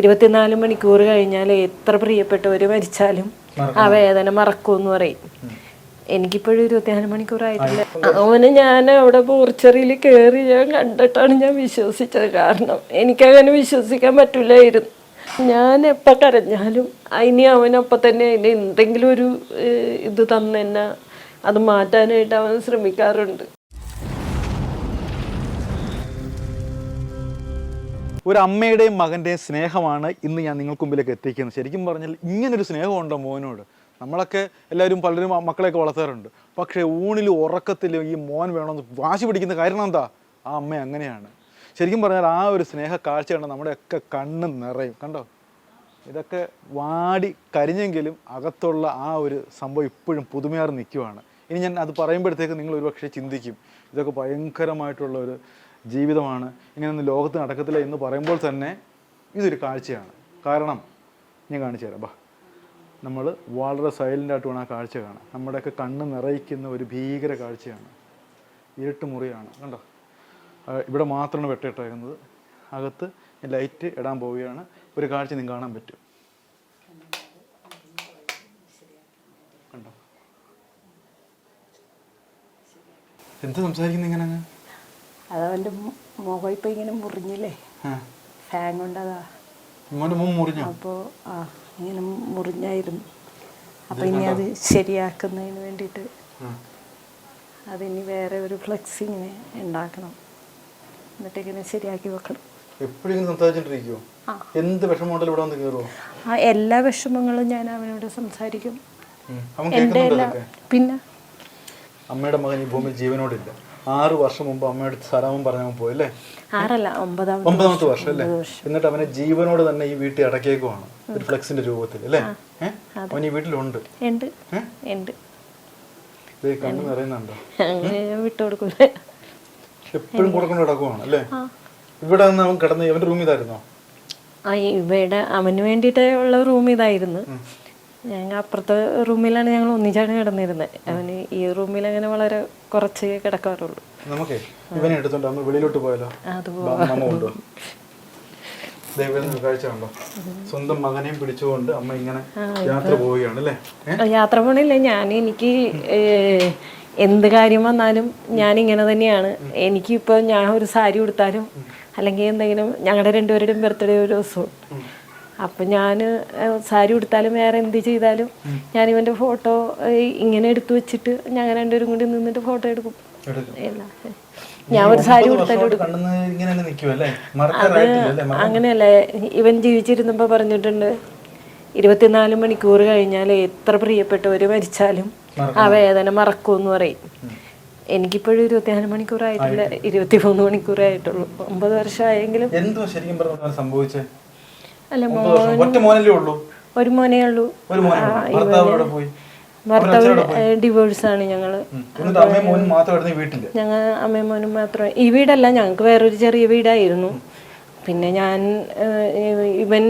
ഇരുപത്തിനാല് മണിക്കൂർ കഴിഞ്ഞാൽ എത്ര പ്രിയപ്പെട്ടവർ മരിച്ചാലും ആ വേദന മറക്കുമെന്ന് പറയും. എനിക്കിപ്പോഴും ഇരുപത്തിനാല് മണിക്കൂറായിട്ടില്ല അവന് ഞാൻ അവിടെ പോർച്ചറിയിൽ കയറി ഞാൻ കണ്ടിട്ടാണ് ഞാൻ വിശ്വസിച്ചത്. കാരണം എനിക്കങ്ങനെ വിശ്വസിക്കാൻ പറ്റില്ലായിരുന്നു. ഞാൻ എപ്പോൾ കരഞ്ഞാലും അതിന് അവനപ്പം തന്നെ അതിന് എന്തെങ്കിലും ഒരു ഇത് തന്നെ അത് മാറ്റാനായിട്ട് അവൻ ശ്രമിക്കാറുണ്ട്. ഒരു അമ്മയുടെയും മകന്റെയും സ്നേഹമാണ് ഇന്ന് ഞാൻ നിങ്ങൾക്ക് മുമ്പിലേക്ക് എത്തിക്കുന്നത്. ശരിക്കും പറഞ്ഞാൽ ഇങ്ങനൊരു സ്നേഹമുണ്ടോ മോനോട്? നമ്മളൊക്കെ എല്ലാവരും പലരും മക്കളെയൊക്കെ വളർത്താറുണ്ട്. പക്ഷേ ഊണിലും ഉറക്കത്തിലും ഈ മോൻ വേണമെന്ന് വാശി പിടിക്കുന്ന കാരണം എന്താ? ആ അമ്മ അങ്ങനെയാണ്. ശരിക്കും പറഞ്ഞാൽ ആ ഒരു സ്നേഹ കാഴ്ച കണ്ട നമ്മുടെയൊക്കെ കണ്ണ് നിറയും. കണ്ടോ? ഇതൊക്കെ വാടി കരിഞ്ഞെങ്കിലും അകത്തുള്ള ആ ഒരു സംഭവം ഇപ്പോഴും പുതുമയാറ് നിൽക്കുവാണ്. ഇനി ഞാൻ അത് പറയുമ്പോഴത്തേക്ക് നിങ്ങൾ ഒരുപക്ഷെ ചിന്തിക്കും. ഇതൊക്കെ ഭയങ്കരമായിട്ടുള്ള ഒരു ജീവിതമാണ്. ഇങ്ങനെയൊന്നും ലോകത്ത് നടക്കത്തില്ല എന്ന് പറയുമ്പോൾ തന്നെ ഇതൊരു കാഴ്ചയാണ്. കാരണം ഞാൻ കാണിച്ചു തരാം. ബാ നമ്മൾ വളരെ സൈലന്റായിട്ട് വേണം ആ കാഴ്ച കാണാൻ നമ്മുടെയൊക്കെ കണ്ണ് നിറയിക്കുന്ന ഒരു ഭീകര കാഴ്ചയാണ്. ഇരുട്ട് മുറിയാണ്. കണ്ടോ? ഇവിടെ മാത്രമാണ് വെട്ടിട്ടേക്കുന്നത് അകത്ത് ലൈറ്റ് ഇടാൻ പോവുകയാണ്. ഒരു കാഴ്ച നിങ്ങൾക്ക് കാണാൻ പറ്റും. കണ്ടോ? എന്ത് സംസാരിക്കുന്നത് ഇങ്ങനെ? അതവന്റെ മുഖം ഇപ്പം ഇങ്ങനെ മുറിഞ്ഞില്ലേ? ഫാൻ കൊണ്ടതാ. മോന്റെ അപ്പോൾ ആ ഇങ്ങനെ മുറിഞ്ഞായിരുന്നു. അപ്പം ഇനി അത് ശരിയാക്കുന്നതിന് വേണ്ടിയിട്ട് അത് അതിനി വേറെ ഒരു ഫ്ലെക്സ് ഇങ്ങനെ ഉണ്ടാക്കണം. എന്നിട്ട് ഇങ്ങനെ ശരിയാക്കി വെക്കണം. എപ്പോഴും ഇങ്ങനെ എന്ത് വിഷമമുണ്ടല്ലോ ഇവിടെ വന്ന് കയറുമോ ആ എല്ലാ വിഷമങ്ങളും ഞാൻ അവനോട് സംസാരിക്കും. എന്റെ എല്ലാ പിന്നെ? അമ്മയുടെ മകൻ ഈ ഭൂമിയിൽ ജീവനോടില്ല. ആറ് വർഷം മുമ്പ് അമ്മയുടെ സലാമം പറഞ്ഞവൻ പോയി അല്ലേ? ആറല്ല ഒമ്പതാമത് ഒമ്പതാമത്തെ വർഷം. അല്ലേ? എന്നിട്ട് അവനെ ജീവനോട് തന്നെ ഈ വീട്ടിൽ അടക്കിയേക്കുവാണ് ഒരു ഫ്ലെക്സിന്റെ രൂപത്തിൽ അല്ലേ? അവൻ ഈ വീട്ടിലുണ്ട്. കണ്ണു നിറയുന്നുണ്ടോ? വിട്ടുകൊടുക്കൂല എപ്പോഴും കൊടുക്കൊണ്ട് കിടക്കുവാണ് അല്ലേ? ഇവിടെ നിന്ന് അവൻ കിടന്ന് അവന്റെ റൂമിൽ ഇതായിരുന്നോ? ഇവിടെ അവന് വേണ്ടിട്ടുള്ള ഉള്ള റൂം ഇതായിരുന്നു ഞങ്ങൾ അപ്പുറത്തെ റൂമിലാണ് ഞങ്ങൾ ഒന്നിച്ചാണ് കിടന്നിരുന്നത് അവന് ഈ റൂമിൽ അങ്ങനെ വളരെ കുറച്ച് കിടക്കാറുള്ളൂ. നമുക്ക് ഇവനെ എടുത്തോണ്ട് വെളിയിലോട്ട് പോയാലോ? സ്വന്തം മകനെയും പിടിച്ചുകൊണ്ട് അമ്മ ഇങ്ങനെ യാത്ര പോവുകയാണ് അല്ലേ? യാത്ര പോണില്ല. ഞാൻ എനിക്ക് എന്ത് കാര്യം വന്നാലും ഞാൻ ഇങ്ങനെ തന്നെയാണ് എനിക്കിപ്പോൾ ഞാൻ ഒരു സാരി കൊടുത്താലും അല്ലെങ്കിൽ എന്തെങ്കിലും ഞങ്ങളുടെ രണ്ടുപേരുടെയും ബർത്ത്ഡേ ഒരു ദിവസവും അപ്പം ഞാൻ സാരി ഉടുത്താലും വേറെ എന്ത് ചെയ്താലും ഞാൻ ഇവന്റെ ഫോട്ടോ ഇങ്ങനെ എടുത്തു വെച്ചിട്ട് ഞാൻ രണ്ടുപേരും കൂടി നിന്നിട്ട് ഫോട്ടോ എടുക്കും. ഞാൻ ഒരു സാരി ഉടുത്താലും അങ്ങനെയല്ലേ. ഇവൻ ജീവിച്ചിരുന്നപ്പോൾ പറഞ്ഞിട്ടുണ്ട് ഇരുപത്തിനാല് മണിക്കൂർ കഴിഞ്ഞാൽ എത്ര പ്രിയപ്പെട്ടവർ മരിച്ചാലും ആ വേദന മറക്കുമെന്ന് പറയും. എനിക്കിപ്പോഴും ഇരുപത്തിനാല് മണിക്കൂറായിട്ടില്ല. ഇരുപത്തി മൂന്ന് മണിക്കൂറായിട്ടുള്ളൂ ഒമ്പത് വർഷമായെങ്കിലും എന്തോ ശരിക്കും സംഭവിച്ചേ അല്ല മോ ഒമ്പത് വർഷം ഒറ്റ മോനല്ലേ ഉള്ളൂ? ഒരു മോനേ ഉള്ളൂ. ഒരു മോനെ. ഭർത്താവ് പോയി? ഭർത്താവ് ഡിവോഴ്സാണ് ഞങ്ങൾ. ഞങ്ങൾ അമ്മയും മോനും മാത്രം ഈ വീടല്ല ഞങ്ങൾക്ക് വേറൊരു ചെറിയ വീടായിരുന്നു. പിന്നെ ഞാൻ ഇവൻ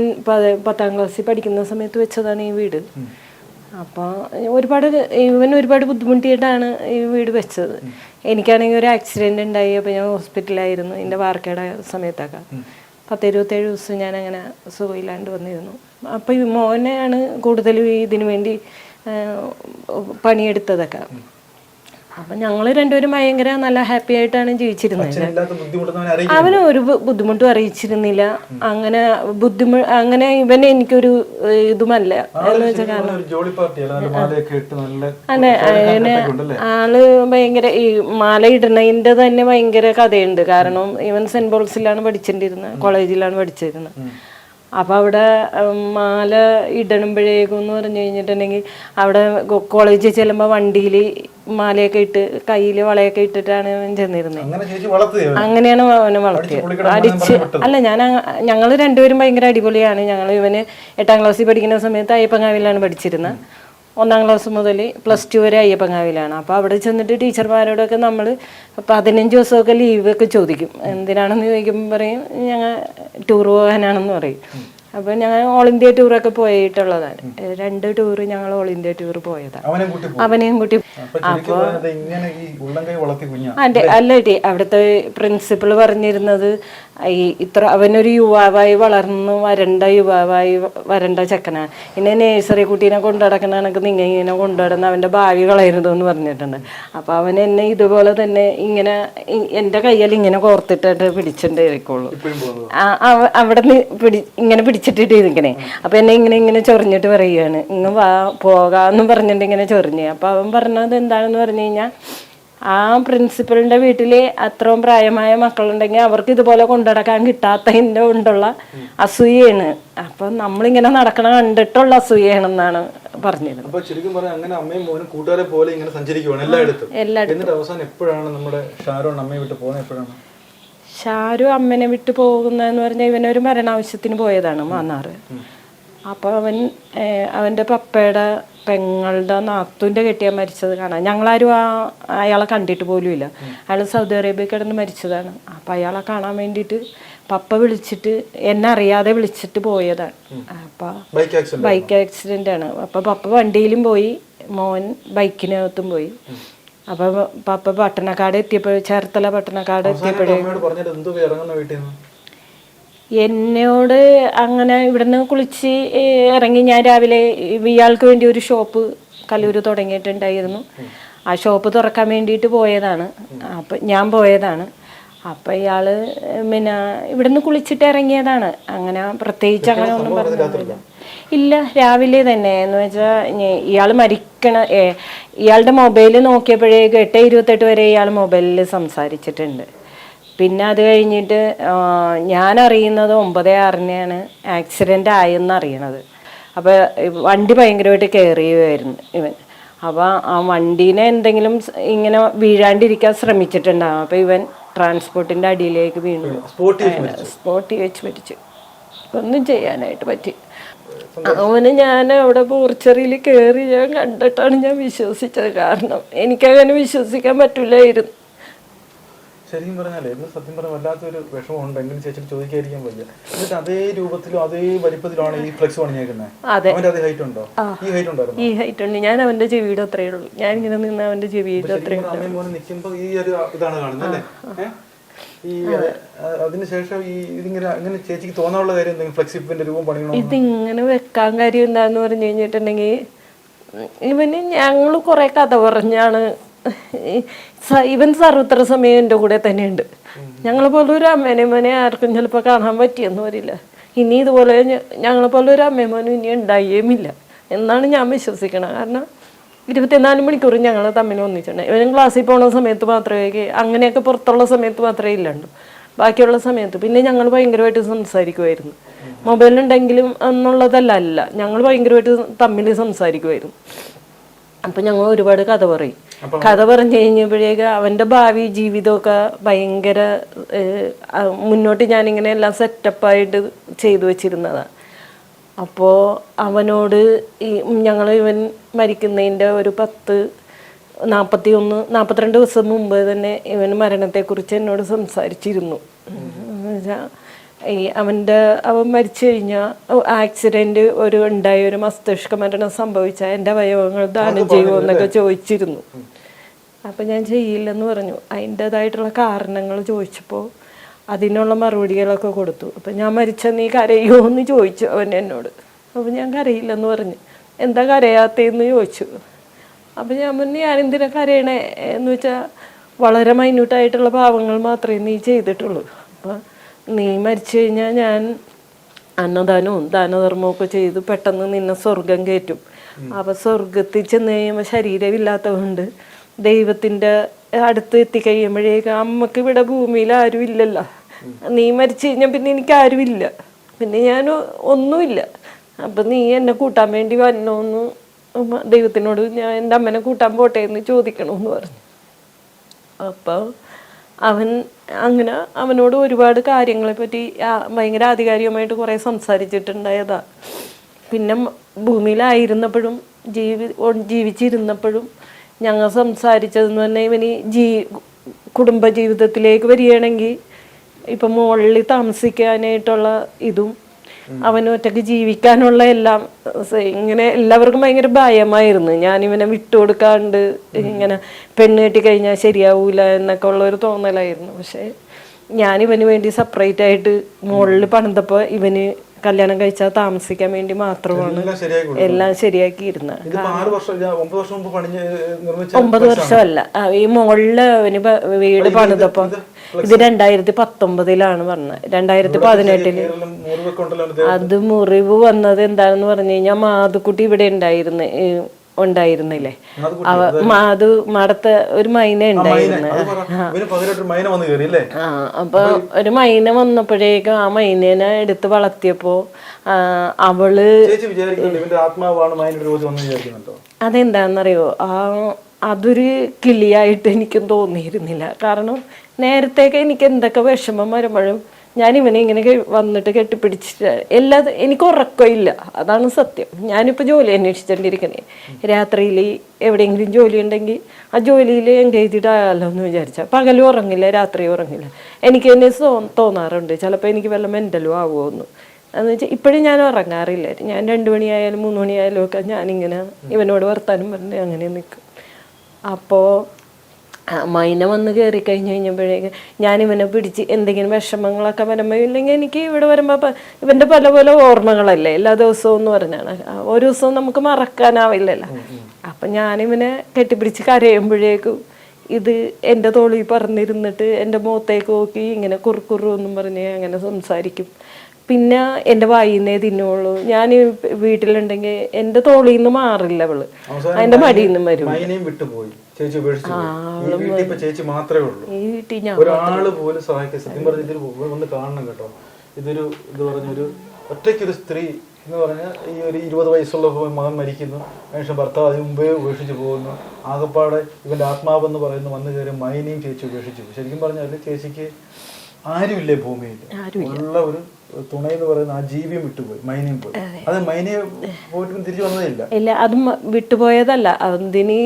പത്താം ക്ലാസ്സിൽ പഠിക്കുന്ന സമയത്ത് വെച്ചതാണ് ഈ വീട്. അപ്പോൾ ഒരുപാട് ഇവൻ ഒരുപാട് ബുദ്ധിമുട്ടിയിട്ടാണ് ഈ വീട് വെച്ചത്. എനിക്കാണെങ്കിൽ ഒരു ആക്സിഡന്റ് ഉണ്ടായി അപ്പോൾ ഞാൻ ഹോസ്പിറ്റലായിരുന്നു എന്റെ വാർക്കയുടെ സമയത്തൊക്കെ. പത്ത് ഇരുപത്തേഴ് ദിവസം ഞാൻ അങ്ങനെ സുഖമില്ലാണ്ട് വന്നിരുന്നു. അപ്പോൾ ഈ മോനെയാണ് കൂടുതലും ഇതിനു വേണ്ടി പണിയെടുത്തതൊക്കെ. അപ്പം ഞങ്ങൾ രണ്ടുപേരും ഭയങ്കര നല്ല ഹാപ്പി ആയിട്ടാണ് ജീവിച്ചിരുന്നത്. അവന് ഒരു ബുദ്ധിമുട്ടും അറിയിച്ചിരുന്നില്ല. അങ്ങനെ ബുദ്ധിമു അങ്ങനെ ഇവന് എനിക്കൊരു ഇതുമല്ല എന്ന് വെച്ചാൽ കാരണം. അതെ അതിന് ഉണ്ടല്ലേ? ആൾ ഭയങ്കര ഈ മാല ഇടണതിന്റെ തന്നെ ഭയങ്കര കഥയുണ്ട്. കാരണം ഇവൻ സെന്റ് പോൾസിലാണ് പഠിച്ചിട്ടിരുന്നത് കോളേജിലാണ് പഠിച്ചിരുന്നത് അപ്പൊ അവിടെ മാല ഇടണമ്പോഴേക്കും എന്ന് പറഞ്ഞു കഴിഞ്ഞിട്ടുണ്ടെങ്കിൽ അവിടെ കോളേജിൽ ചെല്ലുമ്പോൾ വണ്ടിയിൽ മാലയൊക്കെ ഇട്ട് കയ്യിൽ വളയൊക്കെ ഇട്ടിട്ടാണ് അവൻ ചെന്നിരുന്നത് അങ്ങനെയാണ് അവനെ വളർത്തിയത്. അടിച്ച് അല്ല ഞാൻ ഞങ്ങൾ രണ്ടുപേരും ഭയങ്കര അടിപൊളിയാണ്. ഞങ്ങൾ ഇവന് എട്ടാം ക്ലാസ്സിൽ പഠിക്കുന്ന സമയത്ത് അയ്യപ്പങ്ങാവിലാണ് പഠിച്ചിരുന്നത് ഒന്നാം ക്ലാസ് മുതൽ പ്ലസ് ടു വരെ അയ്യപ്പങ്ങാവിലാണ് അപ്പോൾ അവിടെ ചെന്നിട്ട് ടീച്ചർമാരോടൊക്കെ നമ്മൾ പതിനഞ്ച് ദിവസമൊക്കെ ലീവൊക്കെ ചോദിക്കും. എന്തിനാണെന്ന് ചോദിക്കുമ്പോൾ പറയും ഞങ്ങൾ ടൂർ പോകാനാണെന്ന് പറയും. അപ്പോൾ ഞങ്ങൾ ഓൾ ഇന്ത്യ ടൂറൊക്കെ പോയിട്ടുള്ളതാണ്. രണ്ട് ടൂർ ഞങ്ങൾ ഓൾ ഇന്ത്യ ടൂർ പോയതാണ് അവനെയും കൂട്ടി അപ്പോൾ അതെ അല്ല? ടീ അവിടുത്തെ പ്രിൻസിപ്പൾ പറഞ്ഞിരുന്നത് ഈ ഇത്ര അവനൊരു യുവാവായി വളർന്ന് വരണ്ട യുവാവായി വരണ്ട ചെക്കനാണ് പിന്നെ നേഴ്സറി കുട്ടീനെ കൊണ്ടു നടക്കണ കണക്ക് നിങ്ങൾ ഇങ്ങനെ കൊണ്ടുനടന്ന് അവന്റെ ഭാവി കളയരുത് എന്ന് പറഞ്ഞിട്ടുണ്ട്. അപ്പോൾ അവൻ എന്നെ ഇതുപോലെ തന്നെ ഇങ്ങനെ എന്റെ കയ്യിൽ ഇങ്ങനെ കോർത്തിട്ടിട്ട് പിടിച്ചിട്ടേക്കുള്ളൂ അവിടെ നിന്ന് പിടി ഇങ്ങനെ പിടിച്ചിട്ടിട്ട് ഇരിക്കണേ. അപ്പോൾ എന്നെ ഇങ്ങനെ ഇങ്ങനെ ചൊറിഞ്ഞിട്ട് പറയുകയാണ് ഇങ്ങ് വാ പോകാമെന്നും പറഞ്ഞിട്ട് ഇങ്ങനെ ചൊറിഞ്ഞ്. അപ്പോൾ അവൻ പറഞ്ഞത് എന്താണെന്ന് പറഞ്ഞു കഴിഞ്ഞാൽ ആ പ്രിൻസിപ്പലിന്റെ വീട്ടിൽ അത്രയും പ്രായമായ മക്കളുണ്ടെങ്കിൽ അവർക്ക് ഇതുപോലെ കൊണ്ടുനടക്കാൻ കിട്ടാത്തതിന്റെ കൊണ്ടുള്ള അസൂയാണ് അപ്പൊ നമ്മളിങ്ങനെ നടക്കണ കണ്ടിട്ടുള്ള അസൂയയാണെന്നാണ് പറഞ്ഞത്. അപ്പൊ ശരിക്കും പറഞ്ഞാൽ അങ്ങനെ അമ്മയും മോനും കൂട്ടുകാരെ പോലെ ഇങ്ങനെ സഞ്ചരിക്കുവാണ് എല്ലായിടത്തും. എന്നിട്ട് അവസാനം എപ്പോഴാണ് നമ്മുടെ ഷാരോൺ അമ്മയെ വിട്ട് പോകുന്നത് എപ്പോഴാണ്? ഷാരു അമ്മനെ വിട്ടു പോകുന്നതെന്ന് പറഞ്ഞാൽ ഇവനൊരു മരണാവശ്യത്തിന് പോയതാണ് മാന്നാറ്. അപ്പോൾ അവൻ അവന്റെ അവന്റെ പപ്പയുടെ പെങ്ങളുടെ നാത്തുന്റെ കെട്ടിയാൽ മരിച്ചത് കാണാം. ഞങ്ങളാരും ആ അയാളെ കണ്ടിട്ട് പോലുമില്ല. അയാൾ സൗദി അറേബ്യ കിടന്ന് മരിച്ചതാണ്. അപ്പം അയാളെ കാണാൻ വേണ്ടിയിട്ട് പപ്പ വിളിച്ചിട്ട് എന്നെ അറിയാതെ വിളിച്ചിട്ട് പോയതാണ്. അപ്പം ബൈക്ക് ആക്സിഡന്റ് ആണ്. അപ്പം പപ്പ വണ്ടിയിലും പോയി മോൻ ബൈക്കിനകത്തും പോയി. അപ്പം പപ്പ പട്ടണക്കാട് എത്തിയപ്പോഴും ചേർത്തല പട്ടണക്കാട് എത്തിയപ്പോഴേ അമ്മയോട് പറഞ്ഞിട്ട് എന്തോ ഇറങ്ങുന്ന വീട്ടിൽ നിന്ന് എന്നോട് അങ്ങനെ ഇവിടുന്ന് കുളിച്ച് ഇറങ്ങി ഞാൻ രാവിലെ ഇയാൾക്ക് വേണ്ടി ഒരു ഷോപ്പ് കല്ലൂർ തുടങ്ങിയിട്ടുണ്ടായിരുന്നു. ആ ഷോപ്പ് തുറക്കാൻ വേണ്ടിയിട്ട് പോയതാണ്. അപ്പം ഞാൻ പോയതാണ്. അപ്പം ഇയാൾ പിന്നെ ഇവിടുന്ന് കുളിച്ചിട്ട് ഇറങ്ങിയതാണ്. അങ്ങനെ പ്രത്യേകിച്ച് അങ്ങനെ ഒന്നും പറഞ്ഞില്ല. ഇല്ല രാവിലെ തന്നെ. എന്ന് വെച്ചാൽ ഇയാൾ മരിക്കണ ഇയാളുടെ മൊബൈൽ നോക്കിയപ്പോഴേ എട്ട് ഇരുപത്തെട്ട് വരെ ഇയാൾ മൊബൈലിൽ സംസാരിച്ചിട്ടുണ്ട്. പിന്നെ അത് കഴിഞ്ഞിട്ട് ഞാനറിയുന്നത് ഞാൻ അറിയുന്നത് ഒമ്പത് ആറിനാണ് ആക്സിഡന്റ് ആയെന്ന് അറിയണത് അപ്പോൾ വണ്ടി ഭയങ്കരമായിട്ട് കയറിയുമായിരുന്നു ഇവൻ. അപ്പോൾ ആ വണ്ടീനെ എന്തെങ്കിലും ഇങ്ങനെ വീഴാണ്ടിരിക്കാൻ ശ്രമിച്ചിട്ടുണ്ടാകും അപ്പോൾ ഇവൻ ട്രാൻസ്പോർട്ടിന്റെ അടിയിലേക്ക് വീണു. സ്പോട്ടി സ്പോട്ടിൽ വെച്ച് മരിച്ചു. ഒന്നും ചെയ്യാനായിട്ട് പറ്റി. അവന് ഞാൻ അവിടെ പോർച്ചറിയിൽ കയറി ഞാൻ കണ്ടിട്ടാണ് ഞാൻ വിശ്വസിച്ചത്. കാരണം എനിക്കങ്ങനെ വിശ്വസിക്കാൻ പറ്റില്ലായിരുന്നു ശരിക്കും പറഞ്ഞാലേ എന്ന് സത്യം പറഞ്ഞാൽ വല്ലാത്തൊരു വിഷമമുണ്ട്. എങ്കിലും ചേച്ചി ചോദിക്കാതിരിക്കാൻ വയ്യ. എന്നിട്ട് അതേ രൂപത്തിലും അതേ വലിപ്പത്തിലാണ് ഈ ഫ്ലെക്സ് പണിഞ്ഞേക്കുന്നത്. അവന്റെ അതേ ഹൈറ്റ് ഉണ്ടോ? ഈ ഹൈറ്റ് ഉണ്ടായിരുന്നു? ഈ ഹൈറ്റ് ഉണ്ട്. ഞാൻ അവന്റെ ചെവിയുടെ അത്രയേ ഉള്ളൂ. ഞാൻ ഇങ്ങനെ നിന്ന് അവന്റെ ചെവിയുടെ അത്രയും അമ്മയും മോനും ഈ ഒരു ഇതാണ് കാണുന്നത് അല്ലേ? ഏ? ഈ അഹ് അതിനുശേഷം ഈ ഇതിങ്ങനെ അങ്ങനെ ചേച്ചിക്ക് തോന്നാനുള്ള കാര്യം എന്തെങ്കിലും ഫ്ലെക്സിപ്പിന്റെ രൂപം പണിയണോ? ഇതിങ്ങനെ വെക്കാൻ കാര്യം എന്താന്ന് പറഞ്ഞു കഴിഞ്ഞിട്ടുണ്ടെങ്കിൽ ഇവന് ഞങ്ങൾ കുറെ കഥ പറഞ്ഞാണ് ഇവൻ സർവത്ര സമയം എന്റെ കൂടെ തന്നെയുണ്ട്. ഞങ്ങളെ പോലെ ഒരു അമ്മേനെ മോനെ ആർക്കും ചിലപ്പോൾ കാണാൻ പറ്റിയെന്ന് വരില്ല. ഇനി ഇതുപോലെ ഞങ്ങളെ പോലെ ഒരു മോനും ഇനി ഉണ്ടായേമില്ല എന്നാണ് ഞാൻ വിശ്വസിക്കണത്. കാരണം ഇരുപത്തിനാല് മണിക്കൂർ ഞങ്ങൾ തമ്മിൽ ഒന്നിച്ചിട്ടുണ്ട്. ഇവൻ ക്ലാസ്സിൽ പോണ സമയത്ത് മാത്രമേ അങ്ങനെയൊക്കെ പുറത്തുള്ള സമയത്ത് മാത്രമേ ഇല്ലാണ്ട്. ബാക്കിയുള്ള സമയത്ത് പിന്നെ ഞങ്ങൾ ഭയങ്കരമായിട്ട് സംസാരിക്കുമായിരുന്നു മൊബൈലുണ്ടെങ്കിലും എന്നുള്ളതല്ല അല്ല ഞങ്ങൾ ഭയങ്കരമായിട്ട് തമ്മിൽ സംസാരിക്കുമായിരുന്നു അപ്പം ഞങ്ങൾ ഒരുപാട് കഥ പറയും. കഥ പറഞ്ഞു കഴിഞ്ഞപ്പോഴേക്ക് അവന്റെ ഭാവി ജീവിതമൊക്കെ ഭയങ്കര മുന്നോട്ട് ഞാനിങ്ങനെ എല്ലാം സെറ്റപ്പായിട്ട് ചെയ്തു വെച്ചിരുന്നതാണ് അപ്പോൾ അവനോട് ഈ ഞങ്ങൾ ഇവൻ മരിക്കുന്നതിന്റെ ഒരു പത്ത് നാൽപ്പത്തി ഒന്ന് നാൽപ്പത്തിരണ്ട് ദിവസം മുമ്പ് തന്നെ ഇവൻ മരണത്തെക്കുറിച്ച് എന്നോട് സംസാരിച്ചിരുന്നു. എന്നുവെച്ചാൽ ഈ അവന്റെ അവൻ മരിച്ചു കഴിഞ്ഞാൽ ആക്സിഡന്റ് ഒരു ഉണ്ടായ ഒരു മസ്തിഷ്ക മരണം സംഭവിച്ചാൽ എന്റെ അവയവങ്ങൾ ദാനം ചെയ്യുമോ എന്നൊക്കെ ചോദിച്ചിരുന്നു. അപ്പം ഞാൻ ചെയ്യില്ലെന്ന് പറഞ്ഞു. അതിന്റേതായിട്ടുള്ള കാരണങ്ങൾ ചോദിച്ചപ്പോൾ അതിനുള്ള മറുപടികളൊക്കെ കൊടുത്തു. അപ്പം ഞാൻ മരിച്ച നീ കരയുമോ എന്ന് ചോദിച്ചു അവൻ എന്നോട്. അപ്പം ഞാൻ കരയില്ലെന്ന് പറഞ്ഞു. എന്താ കരയാത്തതെന്ന് ചോദിച്ചു. അപ്പം ഞാൻ പറഞ്ഞു ഞാൻ എന്തിനാ കരയണേ? എന്ന് വെച്ചാൽ വളരെ മൈന്യൂട്ടായിട്ടുള്ള പാവങ്ങൾ മാത്രമേ നീ ചെയ്തിട്ടുള്ളൂ. അപ്പം നീ മരിച്ചു കഴിഞ്ഞാൽ ഞാൻ അന്നദാനവും ദാനധർമ്മവും ഒക്കെ ചെയ്ത് പെട്ടെന്ന് നിന്നെ സ്വർഗം കയറ്റും. അപ്പൊ സ്വർഗത്തിൽ ചെന്ന് കഴിയുമ്പോൾ ശരീരമില്ലാത്തതുകൊണ്ട് ദൈവത്തിന്റെ അടുത്ത് എത്തിക്കഴിയുമ്പോഴേക്ക് അമ്മയ്ക്ക് ഇവിടെ ഭൂമിയിൽ ആരും ഇല്ലല്ലോ നീ മരിച്ചു കഴിഞ്ഞാൽ പിന്നെ എനിക്ക് ആരുമില്ല. പിന്നെ ഞാൻ ഒന്നുമില്ല. അപ്പൊ നീ എന്നെ കൂട്ടാൻ വേണ്ടി വന്നോന്ന് ദൈവത്തിനോട് ഞാൻ എന്റെ അമ്മനെ കൂട്ടാൻ പോട്ടെ എന്ന് ചോദിക്കണമെന്ന് പറഞ്ഞു. അപ്പോൾ അവൻ അങ്ങനെ അവനോട് ഒരുപാട് കാര്യങ്ങളെ പറ്റി ഭയങ്കര ആധികാരികമായിട്ട് കുറേ സംസാരിച്ചിട്ടുണ്ടായതാ. പിന്നെ ഭൂമിയിലായിരുന്നപ്പോഴും ജീവി ജീവിച്ചിരുന്നപ്പോഴും ഞങ്ങൾ സംസാരിച്ചതെന്ന് പറഞ്ഞാൽ ഇവന് ജീ കുടുംബ ജീവിതത്തിലേക്ക് വരികയാണെങ്കിൽ ഇപ്പം മുകളിൽ താമസിക്കാനായിട്ടുള്ള ഇതും അവന് ജീവിക്കാനുള്ള എല്ലാം ഇങ്ങനെ എല്ലാവർക്കും ഭയങ്കര ഭയമായിരുന്നു. ഞാൻ ഇവനെ വിട്ടുകൊടുക്കാണ്ട് ഇങ്ങനെ പെണ്ണ് കെട്ടി കഴിഞ്ഞാൽ ശരിയാവൂല എന്നൊക്കെ ഉള്ള ഒരു തോന്നലായിരുന്നു. പക്ഷേ ഞാൻ ഇവന് വേണ്ടി സെപ്പറേറ്റ് ആയിട്ട് മുകളിൽ പണിതപ്പോൾ ഇവന് കല്യാണം കഴിച്ചാൽ താമസിക്കാൻ വേണ്ടി മാത്രമാണ്. എല്ലാം ശരിയാക്കിയിരുന്നത് ഒമ്പത് വർഷമല്ല ഈ മുകളിൽ അവന് വീട് പണിതപ്പോ ഇത് രണ്ടായിരത്തി പത്തൊമ്പതിലാണ് പറഞ്ഞത് രണ്ടായിരത്തി പതിനെട്ടിൽ. അത് മുറിവ് വന്നത് എന്താണെന്ന് പറഞ്ഞു കഴിഞ്ഞാൽ മാതുക്കുട്ടി ഇവിടെ ഉണ്ടായിരുന്നു. ഉണ്ടായിരുന്നില്ലേ? അത് മടത്ത ഒരു മൈന ഉണ്ടായിരുന്നു. ആ. അപ്പൊ ഒരു മൈന വന്നപ്പോഴേക്കും ആ മൈനേനെ എടുത്ത് വളർത്തിയപ്പോ അവൾ അതെന്താണെന്നറിയോ ആ അതൊരു കിളിയായിട്ട് എനിക്കും തോന്നിയിരുന്നില്ല. കാരണം നേരത്തേക്ക് എനിക്ക് എന്തൊക്കെ വിഷമം വരുമ്പോഴും ഞാൻ ഇവനെ ഇങ്ങനെ വന്നിട്ട് കെട്ടിപ്പിടിച്ചിട്ട് എല്ലാ എനിക്ക് ഉറക്കമില്ല അതാണ് സത്യം. ഞാനിപ്പോൾ ജോലി അന്വേഷിച്ചുകൊണ്ടിരിക്കണേ രാത്രിയിൽ എവിടെയെങ്കിലും ജോലി ഉണ്ടെങ്കിൽ ആ ജോലിയിൽ എൻഗേജ് ആയാലോ എന്ന് വിചാരിച്ചാൽ പകലും ഉറങ്ങില്ല രാത്രി ഉറങ്ങില്ല. എനിക്ക് തന്നെ തോന്നാറുണ്ട്. ചിലപ്പോൾ എനിക്ക് വല്ല മെന്റലും ആവുമെന്ന് എന്ന്. വെച്ചാൽ ഇപ്പോഴും ഞാൻ ഉറങ്ങാറില്ല. ഞാൻ രണ്ട് മണിയായാലും മൂന്ന് മണിയായാലും ഒക്കെ ഞാനിങ്ങനെ ഇവനോട് വർത്താനം പറഞ്ഞ് അങ്ങനെ നിൽക്കും അപ്പോൾ മൈന വന്ന് കയറി കഴിഞ്ഞ് കഴിഞ്ഞപ്പോഴേക്ക് ഞാൻ ഇവനെ പിടിച്ച് എന്തെങ്കിലും വിഷമങ്ങളൊക്കെ വരുമ്പോൾ ഇല്ലെങ്കിൽ എനിക്ക് ഇവിടെ വരുമ്പോൾ ഇവന്റെ പല പല ഓർമ്മകളല്ലേ എല്ലാ ദിവസവും എന്ന് പറഞ്ഞാണ്. ഒരു ദിവസവും നമുക്ക് മറക്കാനാവില്ലല്ലോ. അപ്പം ഞാനിവനെ കെട്ടിപ്പിടിച്ച് കരയുമ്പോഴേക്കും ഇത് എന്റെ തോളിൽ പറഞ്ഞിരുന്നിട്ട് എന്റെ മുഖത്തേക്ക് നോക്കി ഇങ്ങനെ കുറുക്കുറു എന്നും പറഞ്ഞ് അങ്ങനെ സംസാരിക്കും. പിന്നെ എന്റെ വായിന്നേ തിന്നുള്ളൂ. ഞാൻ വീട്ടിലുണ്ടെങ്കിൽ എന്റെ തോളിൽ നിന്ന് മാറില്ല അവൾ. അതിന്റെ മടിയിൽ നിന്നും വരും. ചേച്ചി ഉപേക്ഷിച്ചു. ഈ വീട്ടിൽ ഇപ്പൊ ചേച്ചി മാത്രമേ ഉള്ളൂ. ഈ വീട്ടിൽ ഞാൻ ഒരാൾ പോലും സഹായിക്കാൻ സത്യം പറഞ്ഞ ഇതിൽ ഒന്ന് കാണണം കേട്ടോ. ഇതൊരു ഇത് പറഞ്ഞൊരു ഒറ്റയ്ക്കൊരു സ്ത്രീ എന്ന് പറഞ്ഞാൽ ഈ ഒരു ഇരുപത് വയസ്സുള്ള മകൻ മരിക്കുന്നു. മനുഷ്യൻ ഭർത്താവ് അതിന് മുമ്പേ ഉപേക്ഷിച്ച് പോകുന്നു. ആകപ്പാടെ ഇവന്റെ ആത്മാവെന്ന് പറയുന്നു വന്നു കയറി മൈനയും ചേച്ചി ഉപേക്ഷിച്ചു ശരിക്കും പറഞ്ഞാൽ ചേച്ചിക്ക് ആരുമില്ലേ ഭൂമിയിൽ? ഉള്ള ഒരു തുണ എന്ന് പറയുന്ന ആ ജീവിയും വിട്ടുപോയി മൈനയും പോയി. അത്. മൈനയെ പോയിട്ട് തിരിച്ചു വന്നതേ ഇല്ല. അത് വിട്ടുപോയതല്ല. അതിന്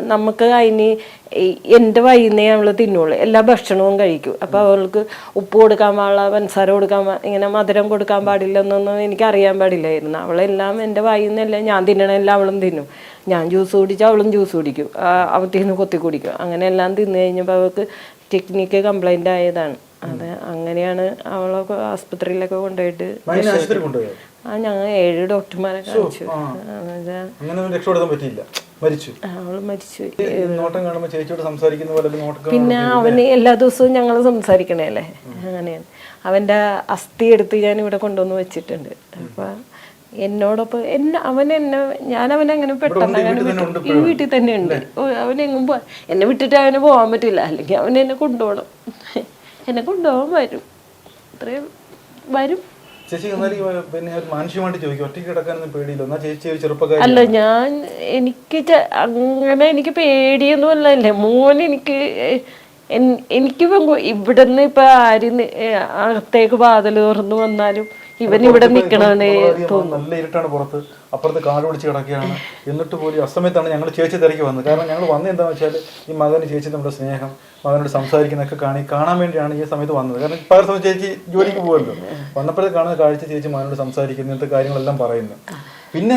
നമുക്ക് അതിന് എന്റെ എന്റെ വൈകുന്നേ അവൾ തിന്നുള്ളൂ എല്ലാ ഭക്ഷണവും കഴിക്കും. അപ്പൊ അവൾക്ക് ഉപ്പ് കൊടുക്കാൻ പാടില്ല പഞ്ചസാര കൊടുക്കാൻ ഇങ്ങനെ മധുരം കൊടുക്കാൻ പാടില്ലെന്നൊന്നും എനിക്ക് അറിയാൻ പാടില്ലായിരുന്നു. അവളെല്ലാം എന്റെ വൈകുന്നല്ല ഞാൻ തിന്നണെല്ലാം അവളും തിന്നും. ഞാൻ ജ്യൂസ് കുടിച്ചാൽ അവളും ജ്യൂസ് കുടിക്കും. അവത്തിന്ന് കൊത്തി കുടിക്കും. അങ്ങനെ എല്ലാം തിന്നു കഴിഞ്ഞപ്പോൾ അവൾക്ക് ടെക്നിക്ക് കംപ്ലൈന്റ് ആയതാണ്. അത് അങ്ങനെയാണ് അവളൊക്കെ ആസ്പത്രിയിലൊക്കെ കൊണ്ടുപോയിട്ട് ആ ഞങ്ങൾ ഏഴ് ഡോക്ടർമാരെ കാണിച്ചു. അവൾ മരിച്ചു. പിന്നെ അവന് എല്ലാ ദിവസവും ഞങ്ങൾ സംസാരിക്കണേല്ലേ അങ്ങനെയാണ്. അവന്റെ അസ്ഥി എടുത്ത് ഞാൻ ഇവിടെ കൊണ്ടുവന്ന് വെച്ചിട്ടുണ്ട്. അപ്പൊ എന്നോടൊപ്പം എന്നെ അവൻ എന്നെ ഞാൻ അവനെ അങ്ങനെ പെട്ടെന്ന് അങ്ങനെ ഈ വീട്ടിൽ തന്നെ ഉണ്ട് അവനെങ്ങും എന്നെ വിട്ടിട്ട് അവന് പോകാൻ പറ്റില്ല. അല്ലെങ്കിൽ അവൻ എന്നെ കൊണ്ടുപോകണം എന്നെ കൊണ്ടുപോകാൻ വരും. അത്രയും വരും. ചേച്ചി പിന്നെ ചോദിക്കും. ഒറ്റയ്ക്ക് കിടക്കാനൊന്നും പേടിയില്ല. ചേച്ചി ചെറുപ്പക്കാരി അല്ല ഞാൻ എനിക്ക് അങ്ങനെ എനിക്ക് പേടിയൊന്നും അല്ലല്ലേ. മോൻ എനിക്ക് എനിക്കിപ്പം നിന്ന് ഇപ്പൊ ആരും അകത്തേക്ക് വാതിൽ തുറന്നു വന്നാലും ഇവൻ ഇവിടെ നിക്കണമെന്ന് തോന്നുന്നു നല്ല ഇരുട്ടാണ് പുറത്ത്. അപ്പുറത്ത് കാട് പിടിച്ച് കിടക്കുകയാണ്. എന്നിട്ട് പോലും അസമയത്താണ് ഞങ്ങൾ ചേച്ചി തിരക്കി വന്നത്. കാരണം ഞങ്ങൾ വന്നത് എന്താണെന്ന് വെച്ചാൽ ഈ മകന് ചേച്ചി നമ്മുടെ സ്നേഹം മകനോട് സംസാരിക്കുന്നതൊക്കെ കാണി കാണാൻ വേണ്ടിയാണ് ഈ സമയത്ത് വന്നത്. കാരണം പകർ സമയം ചേച്ചി ജോലിക്ക് പോകുമല്ലോ വന്നപ്പോഴേ കാണുന്ന കാഴ്ച ചേച്ചി മകനോട് സംസാരിക്കുന്നു ഇങ്ങനത്തെ കാര്യങ്ങളെല്ലാം പറയുന്നു. പിന്നെ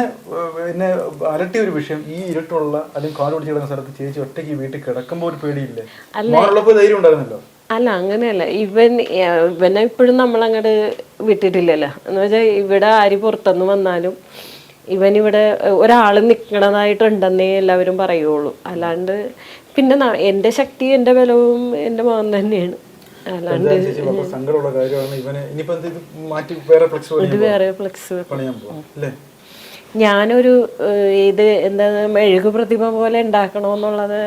പിന്നെ അലട്ടിയ ഒരു വിഷയം ഈ ഇരുട്ടുള്ള അല്ലെങ്കിൽ കാട് പിടിച്ച് കിടക്കുന്ന സ്ഥലത്ത് ചേച്ചി ഒറ്റയ്ക്ക് വീട്ടിൽ കിടക്കുമ്പോൾ ഒരു പേടിയില്ലേ? മോനുള്ളപ്പോൾ ധൈര്യം ഉണ്ടായിരുന്നല്ലോ? അല്ല അങ്ങനെയല്ല. ഇവൻ ഇവനെ ഇപ്പോഴും നമ്മളങ്ങോട്ട് വിട്ടിട്ടില്ലല്ലോ. എന്ന് വെച്ചാൽ ഇവിടെ ആര് പുറത്തുനിന്ന് വന്നാലും ഇവൻ ഇവിടെ ഒരാൾ നിൽക്കണതായിട്ടുണ്ടെന്നേ എല്ലാവരും പറയുള്ളൂ. അല്ലാണ്ട് പിന്നെ എന്റെ എന്റെ ശക്തി എന്റെ ബലവും എന്റെ മകൻ തന്നെയാണ്. അല്ലാണ്ട് സങ്കടമുള്ള കാര്യമാണ്. ഇവനെ ഇനിയിപ്പോ ഇത് മാറ്റി വേറെ ഫ്ലെക്സ് വേറെ ഫ്ലെക്സ് പണിയാൻ പോകും അല്ലേ? ഞാനൊരു ഇത് എന്താ മെഴുകു പ്രതിമ പോലെ ഉണ്ടാക്കണമെന്നുള്ളത്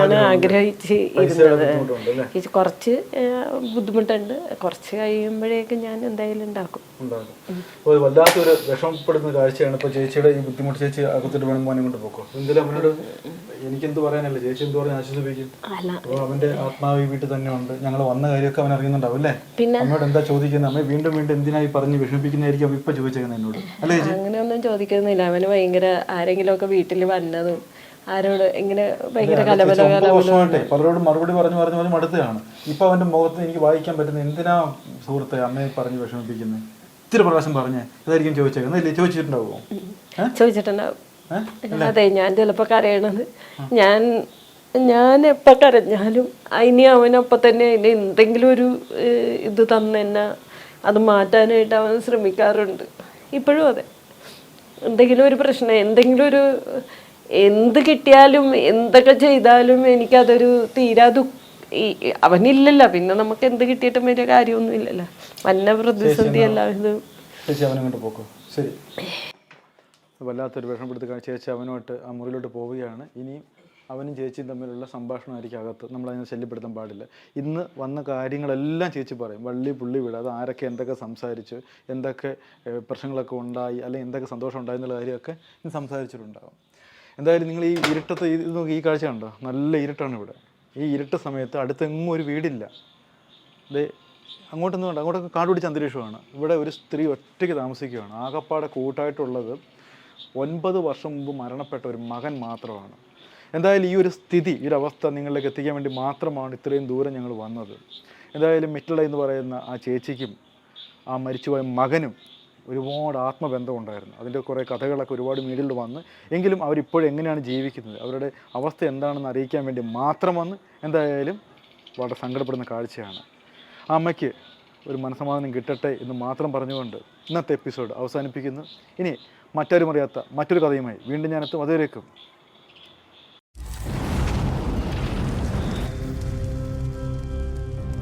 ആണ് ആഗ്രഹിച്ച് ഇരുന്നത് കുറച്ച് ബുദ്ധിമുട്ടുണ്ട്. കുറച്ച് കഴിയുമ്പോഴേക്കും ഞാൻ എന്തായാലും ഉണ്ടാക്കും. വല്ലാത്തൊരു വിഷമപ്പെടുന്ന കാഴ്ചയാണ്. ഇപ്പൊ ചേച്ചിയുടെ ഈ ബുദ്ധിമുട്ട് ചേച്ചി അകത്തിട്ട് വേണം മോനെ കൊണ്ട് പോക്കോ? എന്തെങ്കിലും അവനോട് എനിക്കെന്ത് പറയാനല്ല? ചേച്ചി എന്ത് പറഞ്ഞ് ആശ്വസിപ്പിക്കും. അല്ല. അപ്പോൾ അവന്റെ ആത്മാവ് ഈ വീട്ടിൽ തന്നെ ഉണ്ട് ഞങ്ങൾ വന്ന കാര്യമൊക്കെ അവൻ അറിയുന്നുണ്ടാവും അല്ലേ? പിന്നെ? അമ്മയോട് എന്താ ചോദിക്കുന്നത്? അമ്മ വീണ്ടും വീണ്ടും എന്തിനായി പറഞ്ഞ് വിഷമിപ്പിക്കുന്നതായിരിക്കും അവ ഇപ്പൊ ചോദിച്ചേക്കുന്നത് എന്നോട്. അല്ലേ ചേച്ചി അങ്ങനെയൊന്നും ചോദിക്കുന്നില്ല. അവന് ഭയങ്കര ആരെങ്കിലുമൊക്കെ വീട്ടിൽ വന്നതും ആരോട് ഇങ്ങനെ ഭയങ്കര കലബല വർഷമായിട്ടെ പലരോടും മറുപടി പറഞ്ഞു പറഞ്ഞു പറഞ്ഞു മടുത്തതാണ് ഇപ്പൊ അവന്റെ മുഖത്ത് എനിക്ക് വായിക്കാൻ പറ്റുന്ന എന്തിനാ സുഹൃത്തെ അമ്മയെ പറഞ്ഞ് വിഷമിപ്പിക്കുന്നത് ഇത്തിരി പ്രകാശം പറഞ്ഞേ ഇതായിരിക്കും ചോദിച്ചേക്കുന്നത്. ഇല്ലേ ചോദിച്ചിട്ടുണ്ടാവുമോ? ചോദിച്ചിട്ടുണ്ടാവും. അതെ ഞാൻ ചിലപ്പോൾ കരയണത്. ഞാൻ ഞാൻ എപ്പോൾ കരഞ്ഞാലും അതിനി അവനൊപ്പം തന്നെ അതിന് എന്തെങ്കിലും ഒരു ഇത് തന്നെന്ന അത് മാറ്റാനായിട്ട് അവൻ ശ്രമിക്കാറുണ്ട്. ഇപ്പോഴും അതെ. എന്തെങ്കിലും ഒരു പ്രശ്നം എന്തെങ്കിലും ഒരു എന്ത് കിട്ടിയാലും എന്തൊക്കെ ചെയ്താലും എനിക്കതൊരു തീരാ ദു അവനില്ലല്ലോ. പിന്നെ നമുക്ക് എന്ത് കിട്ടിയിട്ടും വലിയ കാര്യമൊന്നും ഇല്ലല്ലോ വന്ന പ്രതിസന്ധി അല്ല ഇത് ചേച്ചി അവനങ്ങോട്ട് ശരി. വല്ലാത്തൊരു വിഷമപ്പെടുത്തി ചേച്ചി അവനോട്ട് ആ മുറിയിലോട്ട് പോവുകയാണ്. ഇനിയും അവനും ചേച്ചിയും തമ്മിലുള്ള സംഭാഷണമായിരിക്കും അകത്ത്. നമ്മളതിനെ ശല്യപ്പെടുത്താൻ പാടില്ല. ഇന്ന് വന്ന കാര്യങ്ങളെല്ലാം ചേച്ചി പറയും. വള്ളി പുള്ളി വിടാതെ ആരൊക്കെ എന്തൊക്കെ സംസാരിച്ചു എന്തൊക്കെ പ്രശ്നങ്ങളൊക്കെ ഉണ്ടായി അല്ലെങ്കിൽ എന്തൊക്കെ സന്തോഷം ഉണ്ടായി എന്നുള്ള കാര്യമൊക്കെ ഇന്ന് സംസാരിച്ചിട്ടുണ്ടാകും എന്തായാലും നിങ്ങൾ ഈ ഇരുട്ടത്ത് ഇത് നോക്കി ഈ കാഴ്ച കണ്ടോ? നല്ല ഇരുട്ടാണ് ഇവിടെ. ഈ ഇരുട്ട സമയത്ത് അടുത്തെങ്ങും ഒരു വീടില്ല. ദേ അങ്ങോട്ടൊന്നും വേണ്ട. അങ്ങോട്ടൊക്കെ കാട് പിടിച്ച അന്തരീക്ഷമാണ്. ഇവിടെ ഒരു സ്ത്രീ ഒറ്റയ്ക്ക് താമസിക്കുകയാണ്. ആകപ്പാടെ കൂട്ടായിട്ടുള്ളത് ഒൻപത് വർഷം മുമ്പ് മരണപ്പെട്ട ഒരു മകൻ മാത്രമാണ്. എന്തായാലും ഈ ഒരു സ്ഥിതി ഈ ഒരു അവസ്ഥ നിങ്ങളിലേക്ക് എത്തിക്കാൻ വേണ്ടി മാത്രമാണ് ഇത്രയും ദൂരം ഞങ്ങൾ വന്നത്. എന്തായാലും മിറ്റള എന്ന് പറയുന്ന ആ ചേച്ചിക്കും ആ മരിച്ചുപോയ മകനും ഒരുപാട് ആത്മബന്ധം ഉണ്ടായിരുന്നു. അതിന്റെ കുറേ കഥകളൊക്കെ ഒരുപാട് മീഡിയയിൽ വന്ന് എങ്കിലും അവരിപ്പോഴും എങ്ങനെയാണ് ജീവിക്കുന്നത്? അവരുടെ അവസ്ഥ എന്താണെന്ന് അറിയിക്കാൻ വേണ്ടി മാത്രം വന്ന് എന്തായാലും വളരെ സങ്കടപ്പെടുന്ന കാഴ്ചയാണ്. ആ അമ്മയ്ക്ക് ഒരു മനസ്സമാധാനം കിട്ടട്ടെ എന്ന് മാത്രം പറഞ്ഞുകൊണ്ട് ഇന്നത്തെ എപ്പിസോഡ് അവസാനിപ്പിക്കുന്നു. ഇനി മറ്റാരും അറിയാത്ത മറ്റൊരു കഥയുമായി വീണ്ടും ഞാനെത്തും. അതുവരേക്കും.